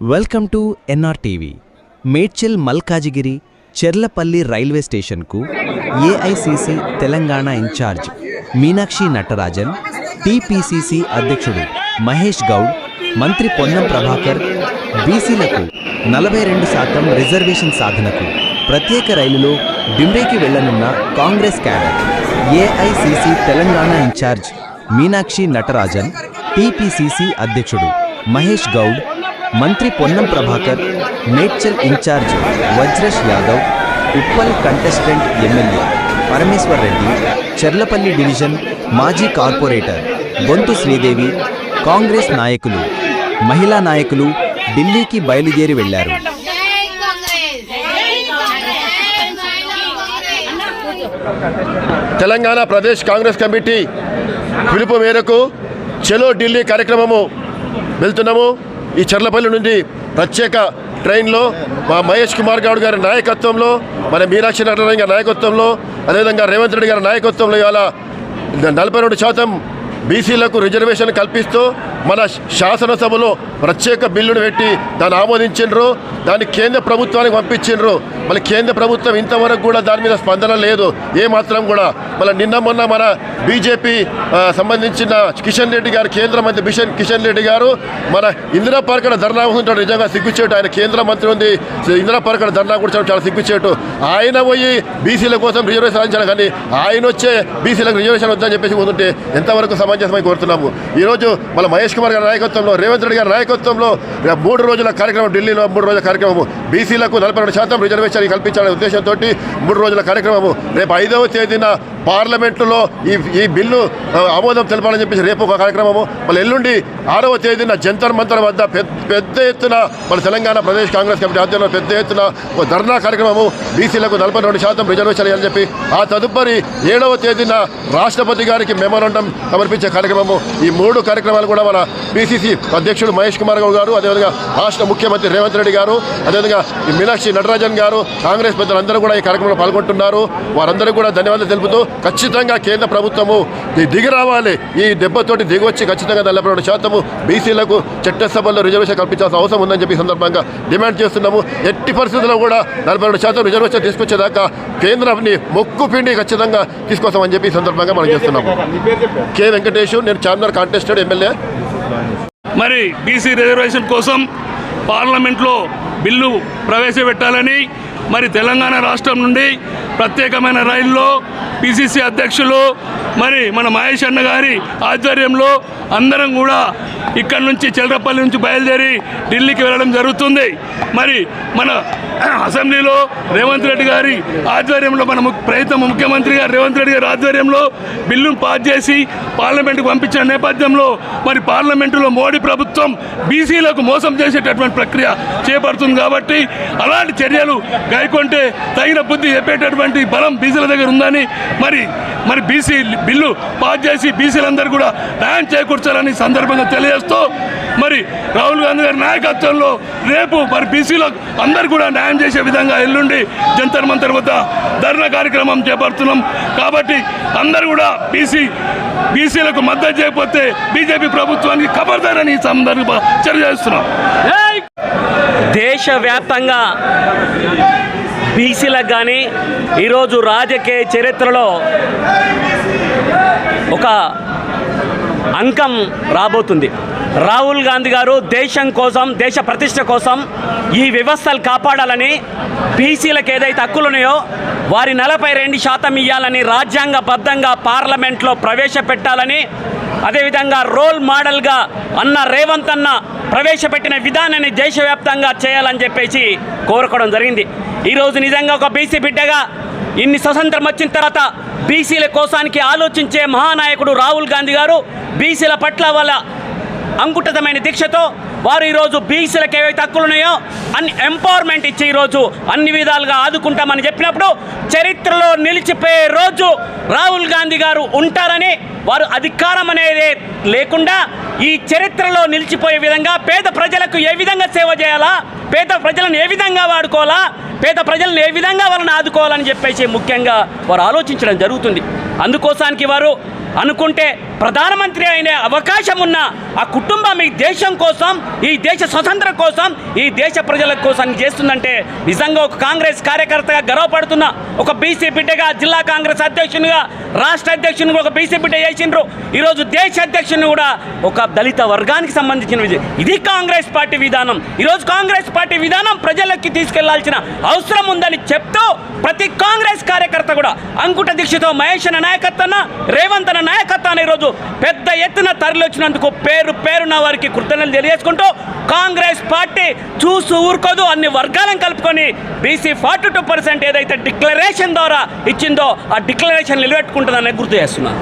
Welcome to NRTV Medchal Malkajgiri Cherlapalli railway స్టేషన్కు AICC Telangana incharge Meenakshi Natarajan TPCC అధ్యక్షుడు మహేష్ గౌడ్ మంత్రి పొన్నం ప్రభాకర్ బీసీలకు నలభై రెండు శాతం రిజర్వేషన్ సాధనకు ప్రత్యేక రైలులో డిమ్రేకి వెళ్ళనున్న Congress cadre AICC Telangana incharge Meenakshi Natarajan TPCC అధ్యక్షుడు మహేష్ గౌడ్ మంత్రి Ponnam Prabhakar Medchal incharge Vajresh Yadav Uppal contestant MLA Parameshwar Reddy Cherlapalli division మాజీ కార్పొరేటర్ బొంతు శ్రీదేవి కాంగ్రెస్ నాయకులు మహిళా నాయకులు ఢిల్లీకి బయలుదేరి వెళ్ళారు తెలంగాణ ప్రదేశ్ కాంగ్రెస్ కమిటీ పిలుపు మేరకు చెలో ఢిల్లీ కార్యక్రమము వెళ్తున్నాము. ఈ చర్లపల్లి నుండి ప్రత్యేక ట్రైన్లో మా మహేష్ కుమార్ గౌడ్ గారి నాయకత్వంలో మన మీనాక్షి నటరాజన్ గారి నాయకత్వంలో అదేవిధంగా రేవంత్ రెడ్డి గారి నాయకత్వంలో ఇవాళ నలభై రెండు శాతం బీసీలకు రిజర్వేషన్ కల్పిస్తూ మన శాసనసభలో ప్రత్యేక బిల్లును పెట్టి దాన్ని ఆమోదించిండ్రు దాన్ని కేంద్ర ప్రభుత్వానికి పంపించిండ్రు. మళ్ళీ కేంద్ర ప్రభుత్వం ఇంతవరకు కూడా దాని మీద స్పందన లేదు. ఏమాత్రం కూడా. మళ్ళీ నిన్న మొన్న మన బీజేపీ సంబంధించిన కిషన్ రెడ్డి గారు కేంద్ర మంత్రి బిషన్ కిషన్ రెడ్డి గారు మన ఇందిరా పార్కడ ధర్నా ఉంటాడు నిజంగా సిగ్గుచేటు. ఆయన కేంద్ర మంత్రి ఉంది. ఇందిరా పార్కడ ధర్నా కూడా చాలా సిగ్గుచేటు. ఆయన పోయి బీసీల కోసం రిజర్వేషన్ సాధించాలి కానీ ఆయన వచ్చే బీసీలకు రిజర్వేషన్ వద్దని చెప్పేసి పోతుంటే ఎంతవరకు సమంజసమై కోరుతున్నాము? ఈరోజు మళ్ళీ మహేష్ కుమార్ గారి నాయకత్వంలో రేవంత్ రెడ్డి గారి నాయకత్వంలో రేపు మూడు రోజుల కార్యక్రమం ఢిల్లీలో మూడు రోజుల కార్యక్రమము. బీసీలకు నలభై రెండు శాతం రిజర్వేషన్ కల్పించాలనే ఉద్దేశంతో మూడు రోజుల కార్యక్రమము. రేపు ఐదవ తేదీన పార్లమెంటులో ఈ ఈ బిల్లు ఆమోదం తెలపాలని చెప్పేసి రేపు ఒక కార్యక్రమము. మళ్ళీ ఎల్లుండి ఆరవ తేదీన జంతర్ మంతర్ వద్ద పెద్ద పెద్ద ఎత్తున మన తెలంగాణ ప్రదేశ్ కాంగ్రెస్ కమిటీ ఆధ్వర్యంలో పెద్ద ఎత్తున ఒక ధర్నా కార్యక్రమము. బీసీలకు నలభై రెండు శాతం రిజర్వేషన్ అని చెప్పి ఆ తదుపరి ఏడవ తేదీన రాష్ట్రపతి గారికి మెమోరండం సమర్పించే కార్యక్రమము. ఈ మూడు కార్యక్రమాలు కూడా మన బీసీసీ అధ్యక్షుడు మహేష్ కుమార్ గౌడ్ గారు అదేవిధంగా రాష్ట్ర ముఖ్యమంత్రి రేవంత్ రెడ్డి గారు అదేవిధంగా ఈ మీనాక్షి నటరాజన్ గారు కాంగ్రెస్ పెద్దలందరూ కూడా ఈ కార్యక్రమంలో పాల్గొంటున్నారు. వారందరూ కూడా ధన్యవాదాలు తెలుపుతూ ఖచ్చితంగా కేంద్ర ప్రభుత్వము దిగి రావాలి. ఈ దెబ్బతోటి దిగి వచ్చి ఖచ్చితంగా నలభై రెండు శాతము బీసీలకు చట్టసభల్లో రిజర్వేషన్ కల్పించాల్సిన అవసరం ఉందని చెప్పి సందర్భంగా డిమాండ్ చేస్తున్నాము. ఎట్టి పరిస్థితుల్లో కూడా నలభై రెండు శాతం రిజర్వేషన్ తీసుకొచ్చేదాకా కేంద్రాన్ని మొక్కు పిండి ఖచ్చితంగా తీసుకొస్తామని చెప్పి సందర్భంగా మనం చేస్తున్నాము. కె. వెంకటేష్ నేను చార్మినార్ కాంటెస్టెడ్ ఎమ్మెల్యే. మరి బీసీ రిజర్వేషన్ కోసం పార్లమెంట్లో బిల్లు ప్రవేశపెట్టాలని మరి తెలంగాణ రాష్ట్రం నుండి ప్రత్యేకమైన రైల్లో పిసిసి అధ్యక్షులు మరి మన మహేష్ అన్న గారి ఆధ్వర్యంలో అందరం కూడా ఇక్కడ నుంచి చెల్రపల్లి నుంచి బయలుదేరి ఢిల్లీకి వెళ్ళడం జరుగుతుంది. మరి మన అసెంబ్లీలో రేవంత్ రెడ్డి గారి ఆధ్వర్యంలో మన ప్రయత్నం ముఖ్యమంత్రి గారు రేవంత్ రెడ్డి గారి ఆధ్వర్యంలో బిల్లును పాస్ చేసి పార్లమెంటుకు పంపించిన నేపథ్యంలో మరి పార్లమెంటులో మోడీ ప్రభుత్వం బీసీలకు మోసం చేసేటటువంటి ప్రక్రియ చేపడుతుంది కాబట్టి అలాంటి చర్యలు గైకొంటే తగిన బుద్ధి చెప్పేటటువంటి బలం బీసీల దగ్గర ఉందని మరి మరి బీసీ బిల్లు పాస్ చేసి బీసీలందరూ కూడా న్యాయం చేకూర్చాలని సందర్భంగా తెలియజేస్తూ మరి రాహుల్ గాంధీ గారి నాయకత్వంలో రేపు మరి బీసీలో అందరు కూడా న్యాయం చేసే విధంగా ఎల్లుండి జంతర్ మంతర్ వద్ద ధర్నా కార్యక్రమం చేపడుతున్నాం. కాబట్టి అందరూ కూడా బీసీ బీసీలకు మద్దతు చేయకపోతే బీజేపీ ప్రభుత్వానికి ఖబర్దారని ఈ సందర్భంగా చర్య చేస్తున్నాం. దేశవ్యాప్తంగా బీసీలకు కానీ ఈరోజు రాజకీయ చరిత్రలో ఒక అంకం రాబోతుంది. రాహుల్ గాంధీ గారు దేశం కోసం దేశ ప్రతిష్ట కోసం ఈ వ్యవస్థలు కాపాడాలని బీసీలకు ఏదైతే హక్కులు ఉన్నాయో వారి నలభై రెండు శాతం ఇవ్వాలని రాజ్యాంగబద్ధంగా పార్లమెంట్లో ప్రవేశపెట్టాలని అదేవిధంగా రోల్ మోడల్గా అన్న రేవంత్ అన్న ప్రవేశపెట్టిన విధానాన్ని దేశవ్యాప్తంగా చేయాలని చెప్పేసి కోరుకోవడం జరిగింది. ఈరోజు నిజంగా ఒక బీసీ బిడ్డగా ఇన్ని స్వతంత్రం వచ్చిన తర్వాత బీసీల కోసానికి ఆలోచించే మహానాయకుడు రాహుల్ గాంధీ గారు బీసీల పట్ల వాళ్ళ అంకుటతమైన దీక్షతో వారు ఈరోజు బీసీలకు ఏవైతే హక్కులు ఉన్నాయో అన్ని ఎంపవర్మెంట్ ఇచ్చి ఈరోజు అన్ని విధాలుగా ఆదుకుంటామని చెప్పినప్పుడు చరిత్రలో నిలిచిపోయే రోజు రాహుల్ గాంధీ గారు ఉంటారని వారు అధికారం అనేది లేకుండా ఈ చరిత్రలో నిలిచిపోయే విధంగా పేద ప్రజలకు ఏ విధంగా సేవ చేయాలా? పేద ప్రజలను ఏ విధంగా వాడుకోవాలా? పేద ప్రజలను ఏ విధంగా వాళ్ళని ఆదుకోవాలని చెప్పేసి ముఖ్యంగా వారు ఆలోచించడం జరుగుతుంది. అందుకోసానికి వారు అనుకుంటే ప్రధానమంత్రి అయిన అవకాశం ఉన్న ఆ కుటుంబం ఈ దేశం కోసం ఈ దేశ స్వతంత్రం కోసం ఈ దేశ ప్రజల కోసం చేస్తుందంటే నిజంగా ఒక కాంగ్రెస్ కార్యకర్తగా గర్వపడుతున్నా ఒక బీసీ బిడ్డగా జిల్లా కాంగ్రెస్ అధ్యక్షునిగా రాష్ట్ర అధ్యక్షుని ఒక బీసీ బిడ్డ చేసిండ్రు. ఈరోజు దేశ అధ్యక్షుని కూడా ఒక దళిత వర్గానికి సంబంధించిన ఇది కాంగ్రెస్ పార్టీ విధానం. ఈరోజు కాంగ్రెస్ పార్టీ విధానం ప్రజలకి తీసుకెళ్ళాల్సిన అవసరం ఉందని చెప్తూ ప్రతి కాంగ్రెస్ కార్యకర్త కూడా అంకుట దీక్షతో మహేష్ అన్న నాయకత్వాన రేవంత్ అన్న నాయకత్వాన్ని ఈరోజు పెద్ద ఎత్తున తరలివచ్చినందుకు పేరు పేరున వారికి కృతజ్ఞతలు తెలియజేసుకుంటూ కాంగ్రెస్ పార్టీ చూసు ఊరుకోదు అన్ని వర్గాలను కలుపుకొని B C forty two percent ఏదైతే డిక్లరేషన్ ద్వారా ఇచ్చిందో ఆ డిక్లరేషన్ నిలబెట్టుకుంటుందని గుర్తు చేస్తున్నాను